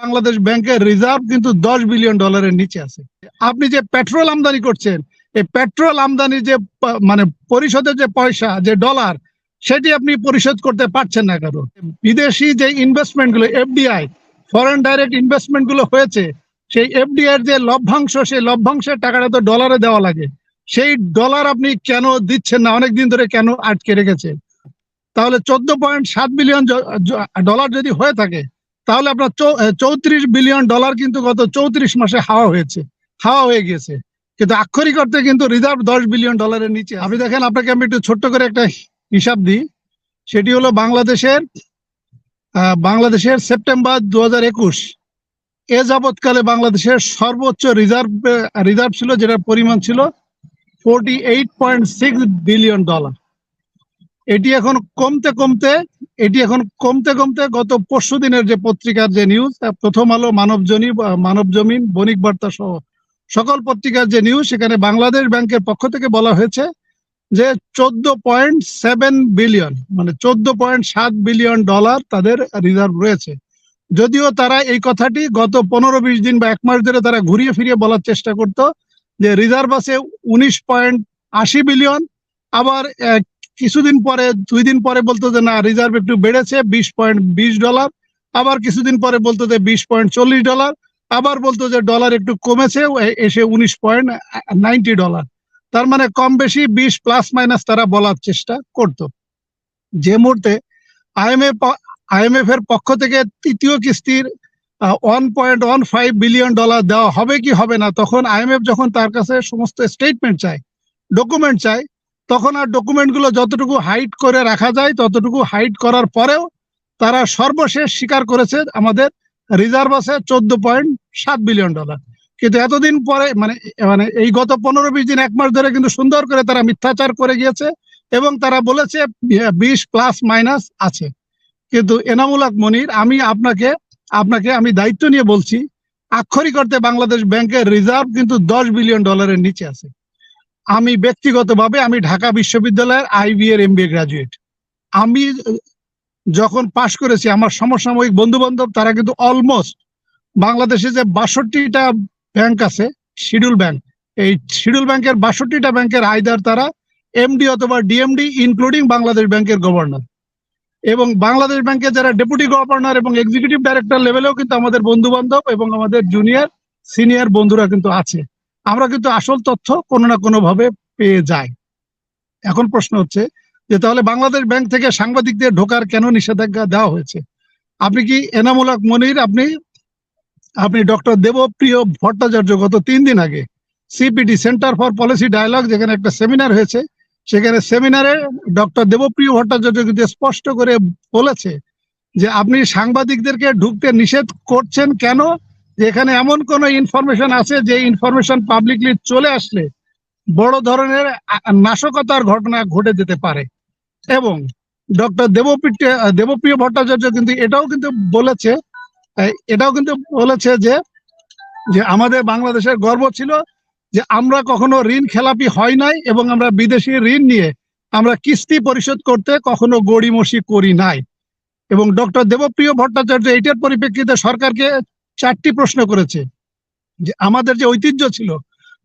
বাংলাদেশ ব্যাংকের রিজার্ভ কিন্তু দশ বিলিয়ন ডলারের নিচে আছে। আপনি যে পেট্রোল আমদানি করছেন, এই পেট্রোল আমদানি যে মানে পরিশোধের যে পয়সা, যে ডলার, সেটি আপনি পরিশোধ করতে পারছেন না কারণ বিদেশি যে ইনভেস্টমেন্টগুলো এফডিআই ফরেন ডাইরেক্ট ইনভেস্টমেন্টগুলো হয়েছে, সেই এফডিআই এর যে লভ্যাংশ, সেই লভ্যাংশের টাকাটা তো ডলারে দেওয়া লাগে। সেই ডলার আপনি কেন দিচ্ছেন না? অনেকদিন ধরে কেন আটকে রেখেছেন? তাহলে চোদ্দ পয়েন্ট সাত বিলিয়ন ডলার যদি হয়ে থাকে তাহলে আপনার চৌত্রিশ বিলিয়ন ডলার কিন্তু গত চৌত্রিশ মাসে হাওয়া হয়েছে। হাওয়া হয়ে গিয়েছে। কিন্তু আক্ষরিক অর্থে কিন্তু রিজার্ভ দশ বিলিয়ন ডলারের নিচে। আপনি দেখেন, আপনাকে আমি একটু ছোট্ট করে একটা হিসাব দিই। সেটি হলো বাংলাদেশের বাংলাদেশের সেপ্টেম্বর দু হাজার একুশ। এ যাবৎকালে বাংলাদেশের সর্বোচ্চ রিজার্ভ রিজার্ভ ছিল, যেটার পরিমাণ ছিল forty eight point six billion dollar এটি এখন কমতে কমতে, এটি এখন কমতে কমতে গত পরশু দিনের যে পত্রিকার যে নিউজ প্রথম আলো মানবজনী মানব জমিন, বণিক বার্তা সহ সকল পত্রিকার যে নিউজ সেখানে বাংলাদেশ ব্যাংকের পক্ষ থেকে বলা হয়েছে যে চোদ্দ পয়েন্ট সেভেন বিলিয়ন মানে চোদ্দ পয়েন্ট সাত বিলিয়ন ডলার তাদের রিজার্ভ রয়েছে। যদিও তারা এই কথাটি গত পনেরো বিশ দিন বা এক মাস ধরে তারা ঘুরিয়ে ফিরিয়ে বলার চেষ্টা করত যে রিজার্ভ আছে উনিশ পয়েন্ট আশি বিলিয়ন, আবার কিছুদিন পরে, দুই দিন পরে বলতো যে, না রিজার্ভ একটু বেড়েছে, বিশ পয়েন্ট বিশ ডলার আবার কিছুদিন পরে বলতো যে, বিশ পয়েন্ট চল্লিশ ডলার আবার বলতো যে ডলার একটু কমেছে এসে উনিশ পয়েন্ট নাইনটি ডলার তার মানে কম বেশি বিশ প্লাস মাইনাস তারা বলার চেষ্টা করত। যে মুহূর্তে আইএমএফ এর পক্ষ থেকে তৃতীয় কিস্তির one point one five billion dollar দেওয়া হবে কি হবে না, তখন আইএমএফ যখন তার কাছে সমস্ত স্টেটমেন্ট চায় ডকুমেন্ট চায় তখন আর ডকুমেন্টগুলো যতটুকু হাইট করে রাখা যায়, ততটুকু হাইট করার পরেও তারা সর্বশেষ স্বীকার করেছে আমাদের রিজার্ভ আছে চোদ্দ পয়েন্ট সাত বিলিয়ন ডলার কিন্তু এতদিন পরে মানে মানে এই গত পনেরো বিশ দিন এক মাস ধরে কিন্তু সুন্দর করে তারা মিথ্যাচার করে গিয়েছে এবং তারা বলেছে বিশ প্লাস মাইনাস আছে। কিন্তু এনামুল হক মনির, আমি আপনাকে আপনাকে আমি দায়িত্ব নিয়ে বলছি, আক্ষরিক অর্থে বাংলাদেশ ব্যাংকের রিজার্ভ কিন্তু দশ বিলিয়ন ডলারের নিচে আছে। আমি ব্যক্তিগতভাবে আমি ঢাকা বিশ্ববিদ্যালয়ের আইবি এর এমবিএ গ্রাজুয়েট আমি যখন পাশ করেছি, আমার সমসাময়িক বন্ধু বান্ধব তারা কিন্তু অলমোস্ট বাংলাদেশে যে বাষট্টিটা ব্যাংক আছে শিডিউল ব্যাংক এই শিডিউল ব্যাংকের বাষট্টিটা ব্যাংকের আইদার তারা এমডি অথবা ডিএমডি ইনক্লুডিং বাংলাদেশ ব্যাংকের গভর্নর এবং বাংলাদেশ ব্যাংকের যারা ডেপুটি গভর্নর এবং এক্সিকিউটিভ ডাইরেক্টর লেভেলেও কিন্তু আমাদের বন্ধু বান্ধব এবং আমাদের জুনিয়র সিনিয়র বন্ধুরা কিন্তু আছে। আমরা কিন্তু আসল তথ্য কোনো না কোনো ভাবে পেয়ে যাই। এখন প্রশ্ন হচ্ছে যে তাহলে বাংলাদেশ ব্যাংক থেকে সাংবাদিকদের ঢোকার কেন নিষেধাজ্ঞা দেওয়া হয়েছে? আপনি কি এনামূলক মনির? আপনি আপনি ডক্টর দেবপ্রিয় ভট্টাচার্য গত তিন দিন আগে CPT centre for policy dialogue যেখানে একটা সেমিনার হয়েছে, সেখানে সেমিনারে ডক্টর দেবপ্রিয় ভট্টাচার্য কিন্তু স্পষ্ট করে বলেছে যে আপনি সাংবাদিকদেরকে ঢুকতে নিষেধ করছেন কেন? এখানে এমন কোন ইনফরমেশন আছে যে ইনফরমেশন পাবলিকলি চলে আসলে বড় ধরনের নাশকতার ঘটনা ঘটে যেতে পারে। এবং ডক্টর দেবপ্রিয় দেবপ্রিয় ভট্টাচার্য কিন্তু এটাও কিন্তু বলেছে এটাও কিন্তু বলেছে যে যে আমাদের বাংলাদেশের গর্ব ছিল যে আমরা কখনো ঋণ খেলাপি হয় নাই এবং আমরা বিদেশি ঋণ নিয়ে আমরা কিস্তি পরিশোধ করতে কখনো গড়িমসি করি নাই। এবং ডক্টর দেবপ্রিয় ভট্টাচার্য এটার পরিপ্রেক্ষিতে সরকারকে চারটি প্রশ্ন করেছে। যে আমাদের যে ঐতিহ্য ছিল,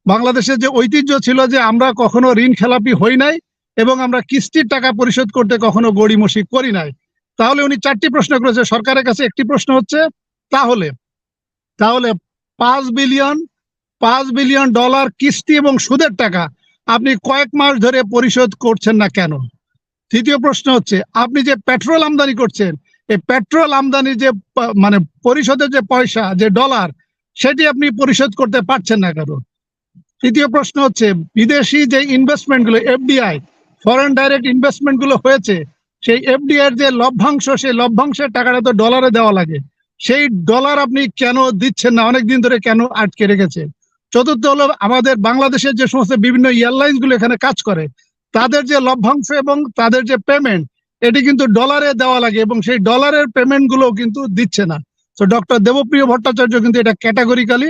বাংলাদেশের যে ঐতিহ্য ছিল যে আমরা কখনো ঋণ খেলাপি হই নাই এবং আমরা কিস্তির টাকা পরিশোধ করতে কখনো গড়িমসি করি নাই। তাহলে উনি চারটি প্রশ্ন করেছে। সরকারের কাছে একটি প্রশ্ন হচ্ছে, তাহলে তাহলে পাঁচ বিলিয়ন পাঁচ বিলিয়ন ডলার কিস্তি এবং সুদের টাকা আপনি কয়েক মাস ধরে পরিশোধ করছেন না কেন? তৃতীয় প্রশ্ন হচ্ছে, আপনি যে পেট্রোল আমদানি করছেন এই পেট্রোল আমদানি যে মানে পরিশোধের যে পয়সা, যে ডলার, সেটি আপনি পরিশোধ করতে পারছেন না কেন তৃতীয় প্রশ্ন হচ্ছে, বিদেশি যে ইনভেস্টমেন্টগুলো এফডিআই ফরেন ডাইরেক্ট ইনভেস্টমেন্টগুলো হয়েছে, সেই এফডিআই যে লভ্যাংশ, সেই লভ্যাংশের টাকাটা তো ডলারে দেওয়া লাগে। সেই ডলার আপনি কেন দিচ্ছেন না? অনেকদিন ধরে কেন আটকে রেখেছে? চতুর্থ হলো, আমাদের বাংলাদেশের যে সমস্ত বিভিন্ন এয়ারলাইন্সগুলো এখানে কাজ করে, তাদের যে লভ্যাংশ এবং তাদের যে পেমেন্ট এটি কিন্তু ডলারে দেওয়া লাগে এবং সেই ডলারের পেমেন্টগুলো কিন্তু দিচ্ছে না। তো ডক্টর দেবপ্রিয় ভট্টাচার্য কিন্তু এটা ক্যাটাগরিক্যালি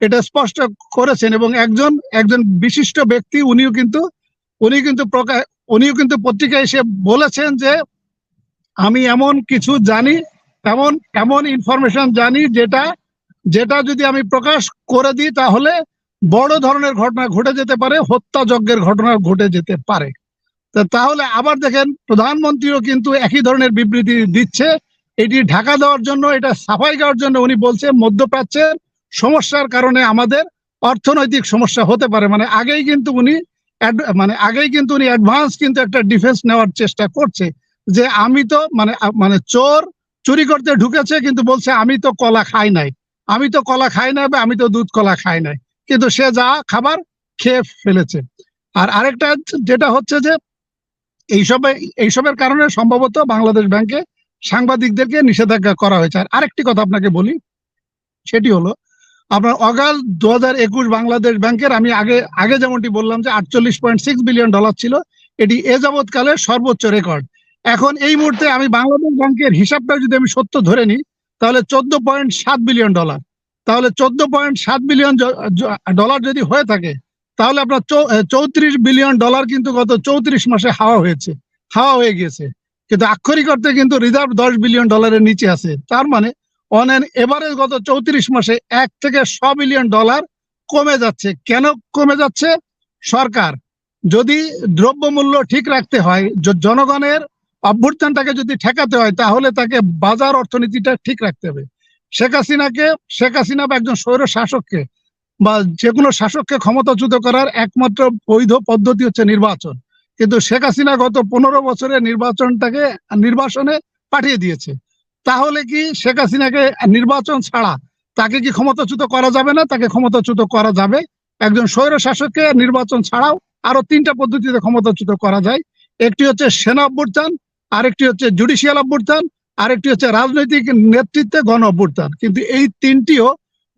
এটা স্পষ্ট করেছেন এবং একজন একজন বিশিষ্ট ব্যক্তি উনিও কিন্তু উনি কিন্তু প্রকাশ, উনিও কিন্তু পত্রিকায় এসে বলেছেন যে, আমি এমন কিছু জানি, এমন এমন ইনফরমেশন জানি যেটা যেটা যদি আমি প্রকাশ করে দিই তাহলে বড় ধরনের ঘটনা ঘটে যেতে পারে, হত্যাযজ্ঞের ঘটনা ঘটে যেতে পারে। তাহলে আবার দেখেন, প্রধানমন্ত্রীও কিন্তু একই ধরনের বিবৃতি দিচ্ছে। এটি ঢাকা দেওয়ার জন্য, এটা সাফাই দেওয়ার জন্য উনি বলছে, মধ্যপ্রাচ্যের সমস্যার কারণে আমাদের অর্থনৈতিক সমস্যা হতে পারে। মানে আগেই কিন্তু উনি মানে আগেই কিন্তু উনি অ্যাডভান্স কিন্তু একটা ডিফেন্স নেওয়ার চেষ্টা করছে। যে আমি তো মানে মানে চোর চুরি করতে ঢুকেছে, কিন্তু বলছে, আমি তো কলা খাই নাই। আমি তো কলা খাই নাই বা আমি তো দুধ কলা খাই নাই। কিন্তু সে যা খাবার খেয়ে ফেলেছে। আর আরেকটা যেটা হচ্ছে যে এইসবে, এইসবের কারণে সম্ভবত বাংলাদেশ ব্যাংকে সাংবাদিকদেরকে নিষেধাজ্ঞা করা হয়েছে। আর আরেকটি কথা আপনাকে বলি, সেটি হলো, আপনার অগাল দু হাজার একুশ বাংলাদেশ ব্যাংকের আমি আগে আগে যেমনটি বললাম যে আটচল্লিশ পয়েন্ট সিক্স বিলিয়ন ডলার ছিল, এটি এ যাবৎকালে সর্বোচ্চ রেকর্ড এখন এই মুহূর্তে আমি বাংলাদেশ ব্যাংকের হিসাবটা যদি আমি সত্য ধরে নিই, তাহলে চোদ্দ পয়েন্ট সাত বিলিয়ন ডলার তাহলে চোদ্দ পয়েন্ট সাত বিলিয়ন ডলার যদি হয়ে থাকে তাহলে আপনার চৌত্রিশ বিলিয়ন ডলার কিন্তু গত চৌত্রিশ মাসে হাওয়া হয়েছে। হাওয়া হয়ে গিয়েছে। কিন্তু আক্ষরিক অর্থে কিন্তু রিজার্ভ দশ বিলিয়ন ডলারের নিচে আছে। তার মানে অন এন এভারেজ গত চৌত্রিশ মাসে এক থেকে ছ বিলিয়ন ডলার কমে যাচ্ছে। কেন কমে যাচ্ছে? সরকার, যদি দ্রব্যমূল্য ঠিক রাখতে হয় জনগণের অভ্যুত্থানটাকে যদি ঠেকাতে হয়, তাহলে তাকে বাজার অর্থনীতিটা ঠিক রাখতে হবে। শেখ হাসিনাকে, শেখ হাসিনা বা একজন স্বৈর শাসককে বা যে কোনো শাসককে ক্ষমতাচ্যুত করার একমাত্র বৈধ পদ্ধতি হচ্ছে নির্বাচন। কিন্তু শেখ হাসিনা গত পনেরো বছরে নির্বাচনটাকে নির্বাচনে পাঠিয়ে দিয়েছে। তাহলে কি শেখ হাসিনাকে নির্বাচন ছাড়া তাকে কি ক্ষমতাচ্যুত করা যাবে না? তাকে ক্ষমতাচ্যুত করা যাবে। একজন স্বৈর শাসককে নির্বাচন ছাড়াও আরও তিনটা পদ্ধতিতে ক্ষমতাচ্যুত করা যায়। একটি হচ্ছে সেনা অভ্যুত্থান, আরেকটি হচ্ছে জুডিশিয়াল অভ্যুত্থান, আরেকটি হচ্ছে রাজনৈতিক নেতৃত্বে গণ অভ্যুত্থান। কিন্তু এই তিনটিও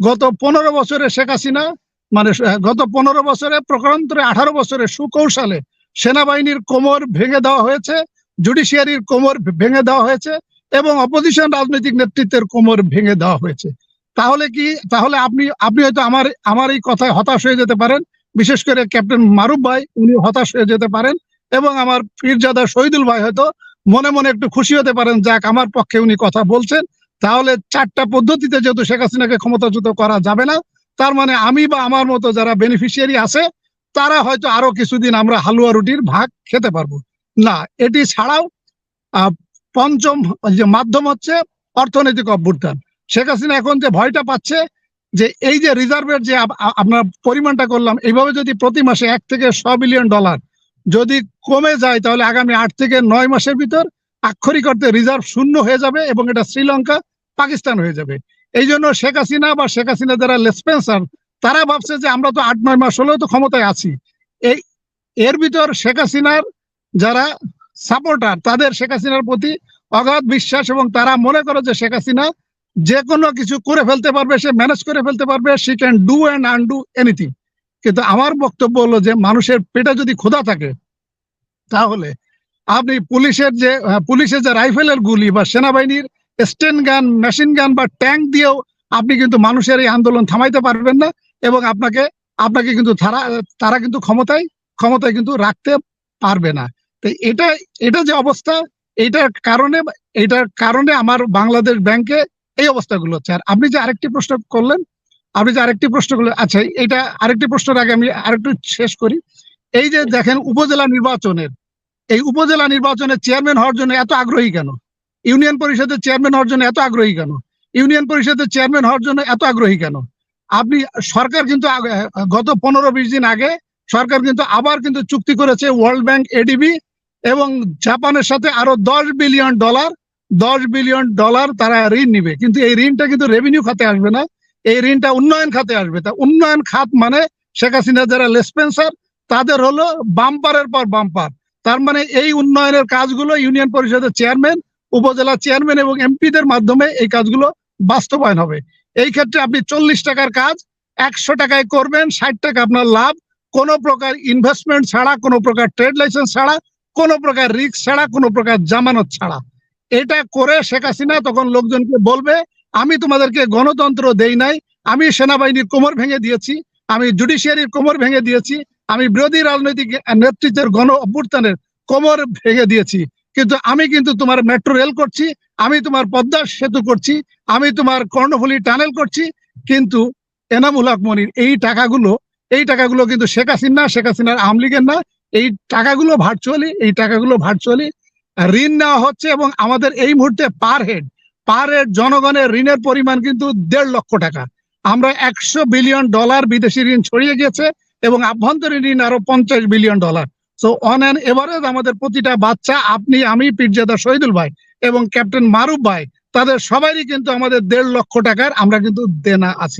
গত পনেরো বছরে শেখ হাসিনা মানে গত পনেরো বছরে প্রকারান্তরে আঠারো বছরে সুকৌশলে সেনাবাহিনীর কোমর ভেঙে দেওয়া হয়েছে, জুডিশিয়ারির কোমর ভেঙে দেওয়া হয়েছে এবং অপোজিশন রাজনৈতিক নেতৃত্বের কোমর ভেঙে দেওয়া হয়েছে। তাহলে কি, তাহলে আপনি আপনি হয়তো আমার আমার এই কথায় হতাশ হয়ে যেতে পারেন। বিশেষ করে ক্যাপ্টেন মারুফ ভাই, উনি হতাশ হয়ে যেতে পারেন এবং আমার পীরজাদা শহীদুল ভাই হয়তো মনে মনে একটু খুশি হতে পারেন। যাক, আমার পক্ষে উনি কথা বলছেন। তাহলে চারটা পদ্ধতিতে যেহেতু শেখ হাসিনাকে ক্ষমতাচ্যুত করা যাবে না, তার মানে আমি বা আমার মতো যারা বেনিফিশিয়ারি আছে, তারা হয়তো আরও কিছুদিন আমরা হালুয়া রুটির ভাগ খেতে পারব। না, এটি ছাড়াও পঞ্চম যে মাধ্যম হচ্ছে অর্থনৈতিক অভ্যুত্থান। শেখ হাসিনা এখন যে ভয়টা পাচ্ছে যে এই যে রিজার্ভের যে আপনার পরিমাণটা করলাম, এইভাবে যদি প্রতি মাসে এক থেকে ছ বিলিয়ন ডলার যদি কমে যায় তাহলে আগামী আট থেকে নয় মাসের ভিতর আক্ষরিক অর্থে রিজার্ভ শূন্য হয়ে যাবে এবং এটা শ্রীলঙ্কা, পাকিস্তান হয়ে যাবে। এই জন্য শেখ হাসিনা বা শেখ হাসিনা যারা লেসপেন্সার তারা ভাবছে যে আমরা তো আট, নয় মাস হলেও তো ক্ষমতায় আছি। এই, এর ভিতর শেখ হাসিনার যারা সাপোর্টার তাদের শেখ হাসিনার প্রতি অগাধ বিশ্বাস এবং তারা মনে করে যে শেখ হাসিনা যে কোনো কিছু করে ফেলতে পারবে, সে ম্যানেজ করে ফেলতে পারবে she can do and undo anything কিন্তু আমার বক্তব্য হলো যে মানুষের পেটে যদি ক্ষুধা থাকে, তাহলে আপনি পুলিশের যে আহ, পুলিশের যে রাইফেলের গুলি বা সেনাবাহিনীর স্টেন গান মেশিন গান বা ট্যাঙ্ক দিয়েও আপনি কিন্তু মানুষের এই আন্দোলন থামাইতে পারবেন না এবং আপনাকে আপনাকে কিন্তু তারা তারা কিন্তু ক্ষমতায় ক্ষমতায় কিন্তু রাখতে পারবে না। তো এটা এটা যে অবস্থা এইটার কারণে এইটার কারণে আমার বাংলাদেশ ব্যাংকে এই অবস্থাগুলো হচ্ছে। আর আপনি যে আরেকটি প্রশ্ন করলেন আপনি যে আরেকটি প্রশ্ন করলেন আচ্ছা এটা আরেকটি প্রশ্নের আগে আমি আরেকটু শেষ করি। এই যে দেখেন উপজেলা নির্বাচনের এই উপজেলা নির্বাচনের চেয়ারম্যান হওয়ার জন্য এত আগ্রহী কেন? ইউনিয়ন পরিষদের চেয়ারম্যান হওয়ার জন্য এত আগ্রহী কেন? ইউনিয়ন পরিষদের চেয়ারম্যান হওয়ার জন্য এত আগ্রহী কেন? আপনি, সরকার কিন্তু গত পনেরো বিশ দিন আগে সরকার কিন্তু আবার কিন্তু চুক্তি করেছে ওয়ার্ল্ড ব্যাংক এডিবি এবং জাপানের সাথে আরও দশ বিলিয়ন ডলার, দশ বিলিয়ন ডলার তারা ঋণ নিবে। কিন্তু এই ঋণটা কিন্তু রেভিনিউ খাতে আসবে না। এই ঋণটা উন্নয়ন খাতে আসবে। তা উন্নয়ন খাত মানে শেখ হাসিনা যারা লেসপেন্সার, তাদের হলো বাম্পারের পর বাম্পার তার মানে এই উন্নয়নের কাজগুলো ইউনিয়ন পরিষদের চেয়ারম্যান, উপজেলা চেয়ারম্যান এবং এমপিদের মাধ্যমে এই কাজগুলো বাস্তবায়ন হবে। এই ক্ষেত্রে আপনি চল্লিশ টাকার কাজ, একশো টাকায় করবেন, ষাট টাকা আপনার লাভ। কোনো প্রকার ইনভেস্টমেন্ট ছাড়া, কোনো প্রকার ট্রেড লাইসেন্স ছাড়া, কোনো প্রকার রিস্ক ছাড়া, কোনো প্রকার জামানত ছাড়া। এটা করে শেখ হাসিনা তখন লোকজনকে বলবে, আমি তোমাদেরকে গণতন্ত্র দেই নাই, আমি সেনাবাহিনীর কোমর ভেঙে দিয়েছি, আমি জুডিশিয়ারির কোমর ভেঙে দিয়েছি আমি বিরোধী রাজনৈতিক নেতৃত্বের গণ অভ্যুত্থানের কোমর ভেঙে দিয়েছি। কিন্তু আমি কিন্তু তোমার মেট্রো রেল করছি, আমি তোমার পদ্মা সেতু করছি, আমি তোমার কর্ণফুলী টানেল করছি। কিন্তু এনামুল হক মনির, এই টাকাগুলো এই টাকাগুলো কিন্তু শেখ হাসিনা, শেখ হাসিনার আওয়ামী লীগের না, এই টাকাগুলো ভার্চুয়ালি এই টাকাগুলো ভার্চুয়ালি ঋণ নেওয়া হচ্ছে এবং আমাদের এই মুহূর্তে পার হেড পার হেড জনগণের ঋণের পরিমাণ কিন্তু দেড় লক্ষ টাকা। আমরা একশো বিলিয়ন ডলার বিদেশি ঋণ ছড়িয়ে গেছে এবং আভ্যন্তরীণ ঋণ আরও পঞ্চাশ billion dollar. So on an average আমাদের প্রতিটা বাচ্চা, আপনি, আমি, পিরজাদা শহীদুল ভাই এবং ক্যাপ্টেন মারুফ ভাই, তাদের সবারই কিন্তু আমাদের দেড় লক্ষ টাকার আমরা কিন্তু দেনা আছি।